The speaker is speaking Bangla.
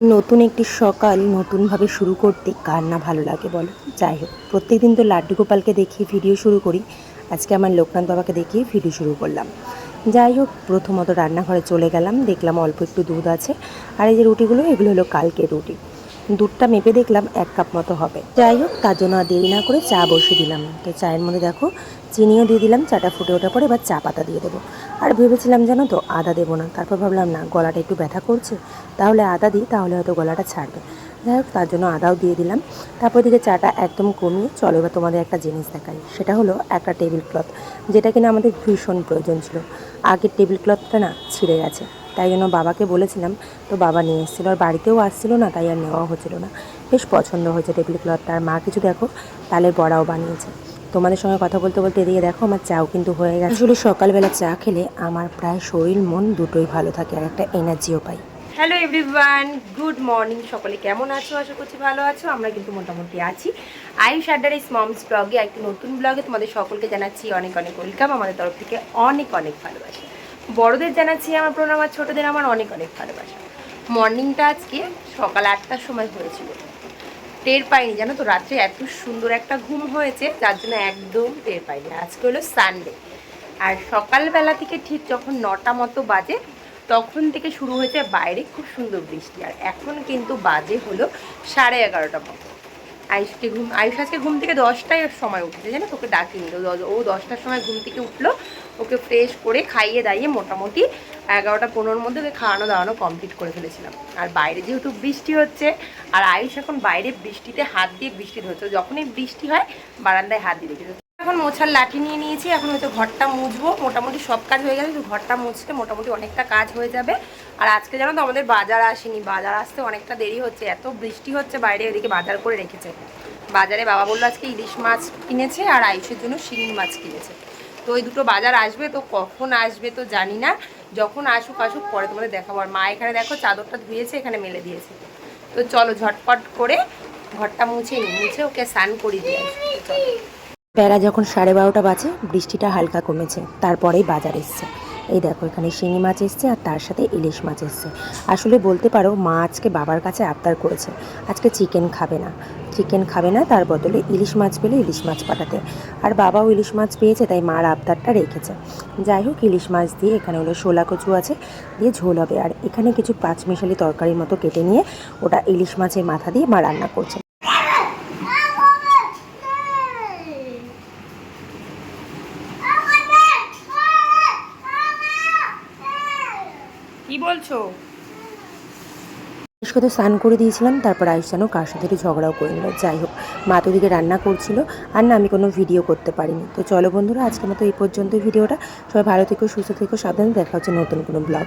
নতুন একটি সকাল নতুনভাবে শুরু করতে কার না ভালো লাগে বলো? যাই হোক, প্রত্যেকদিন তো লাড্ডু গোপালকে দেখিয়ে ভিডিও শুরু করি। আজকে আমার লোকনাথ বাবাকে দেখিয়ে ভিডিও শুরু করলাম। যাই হোক, প্রথমত রান্নাঘরে চলে গেলাম, দেখলাম অল্প একটু দুধ আছে। আর এই যে রুটিগুলো, এগুলো হলো কালকে রুটি। দুধটা মেপে দেখলাম এক কাপ মতো হবে। যাই হোক, তার জন্য আর দেরি না করে চা বসিয়ে দিলাম। তো চায়ের মধ্যে দেখো, চিনিও দিয়ে দিলাম, চাটা ফুটে ওঠার পরে এবার চা পাতা দিয়ে দেবো। আর ভেবেছিলাম জানো তো আদা দেবো না, তারপর ভাবলাম, না, গলাটা একটু ব্যথা করছে, তাহলে আদা দিই, তাহলে হয়তো গলাটা ছাড়বে। যাই হোক, তার জন্য আদাও দিয়ে দিলাম। তারপর দিকে চাটা একদম কমিয়ে, চলো এবার তোমাদের একটা জিনিস দেখাই। সেটা হলো একটা টেবিল ক্লথ, যেটা কিনা আমাদের ভীষণ প্রয়োজন ছিল। আগের টেবিল ক্লথটা না ছিঁড়ে গেছে। তাই জন্য বাবাকে বলেছিলাম তো বাবা নিয়ে এসেছিল আর বাড়িতেও আসছিল না তাই আর নেওয়া হচ্ছিল না। বেশ পছন্দ হয়েছে টেবিল ক্লথটা আর মা কিছু দেখো তালের বড়াও বানিয়েছে। তোমাদের সঙ্গে কথা বলতে বলতে এদিকে দেখো আমার চাও কিন্তু হয়ে গেছে। আসলে সকালবেলা চা খেলে আমার প্রায় শরীর মন দুটোই ভালো থাকে আর একটা এনার্জিও পাই। হ্যালো এভরিওয়ান গুড মর্নিং সকলে কেমন আছো? আশা করছি ভালো আছো। আমরা কিন্তু মোটামুটি আছি। আয়ুষ আড্ডার এই মমস ব্লগে একটি নতুন ব্লগে তোমাদের সকলকে জানাচ্ছি অনেক অনেক ওয়েলকাম আমাদের তরফ থেকে অনেক অনেক ভালোবাসা। বড়দের জানাচ্ছি আমার প্রণাম, আর ছোটদের আমার অনেক অনেক ভালোবাসা। মর্নিংটা আজকে সকাল আটটার সময় হয়েছিল। টের পাইনি, জানো তো, রাত্রে এত সুন্দর একটা ঘুম হয়েছে, যার জন্য একদম টের পাইনি। আজকে হলো সানডে আর সকালবেলা থেকে ঠিক যখন নটা মতো বাজে, তখন থেকে শুরু হয়েছে বাইরে খুব সুন্দর বৃষ্টি। আর এখন কিন্তু বাজে হলো সাড়ে এগারোটা মতো। আয়ুষকে ঘুম আয়ুষ আজকে ঘুম থেকে দশটায় সময় উঠেছে, জানো তোকে ডাকিনি। ও দশটার সময় ঘুম থেকে উঠল ওকে ফ্রেশ করে খাইয়ে দাইয়ে মোটামুটি এগারোটা পনেরোর মধ্যে ওকে খাওয়ানো দাওয়ানো কমপ্লিট করে ফেলেছিলাম। আর বাইরে যেহেতু বৃষ্টি হচ্ছে, আর আয়ুষ এখন বাইরে বৃষ্টিতে হাত দিয়ে বৃষ্টি ধরছে। যখনই বৃষ্টি হয়, বারান্দায় হাত দিয়ে রেখেছে এখন মোছার লাঠি নিয়ে নিয়েছি, এখন হয়তো ঘরটা মুছবো। মোটামুটি সব কাজ হয়ে গেছে ঘরটা মুছতে মোটামুটি অনেকটা কাজ হয়ে যাবে। আর আজকে জানো তো আমাদের বাজার আসেনি। বাজার আসতে অনেকটা দেরি হচ্ছে। এত বৃষ্টি হচ্ছে বাইরে ওদিকে বাজার করে রেখেছে। বাজারে বাবা বলল আজকে ইলিশ মাছ কিনেছে, আর আয়ুষের জন্য শিঙি মাছ কিনেছে। তো ওই দুটো বাজার আসবে, তো কখন আসবে তো জানি না যখন আসুক আসুক, পরে তোমাদের দেখাবো আর মা এখানে দেখো, চাদরটা ধুয়েছে, এখানে মেলে দিয়েছে তো চলো ঝটপট করে ঘরটা মুছে নিই, মুছে ওকে স্নান করিয়ে দিয়ে। চলো। যখন সাড়ে বারোটা বাজে, বৃষ্টিটা হালকা কমেছে, তারপরেই বাজার এসছে এই দেখো, এখানে শিঙি মাছ এসছে আর তার সাথে ইলিশ মাছ এসছে। আসলে বলতে পারো, মা আজকে বাবার কাছে আবদার করেছে, আজকে চিকেন খাবে না। চিকেন খাবে না, তার বদলে ইলিশ মাছ পেলে ইলিশ মাছ পাঠাতে। আর বাবাও ইলিশ মাছ পেয়েছে, তাই মার আবদারটা রেখেছে। যাই হোক, ইলিশ মাছ দিয়ে এখানে হলো শোলা কচু আছে, দিয়ে ঝোল হবে। আর এখানে কিছু পাঁচ মিশালি তরকারির মতো কেটে নিয়ে ওটা ইলিশ মাছের মাথা দিয়ে মা রান্না করছে। কি বলছো? আয়ুষকে তো স্নান করে দিয়েছিলাম, তারপর আয়ুষ যেন কার সাথে একটু ঝগড়াও করে নিল। যাই হোক, মা তো ওদিকে রান্না করছিল, আর না আমি কোনো ভিডিও করতে পারিনি। তো চলো বন্ধুরা, আজকের মতো এই পর্যন্ত ভিডিওটা। সবাই ভালো থেকো, সুস্থ থেকো, সাবধানে দেখা হচ্ছে নতুন কোনো ব্লগ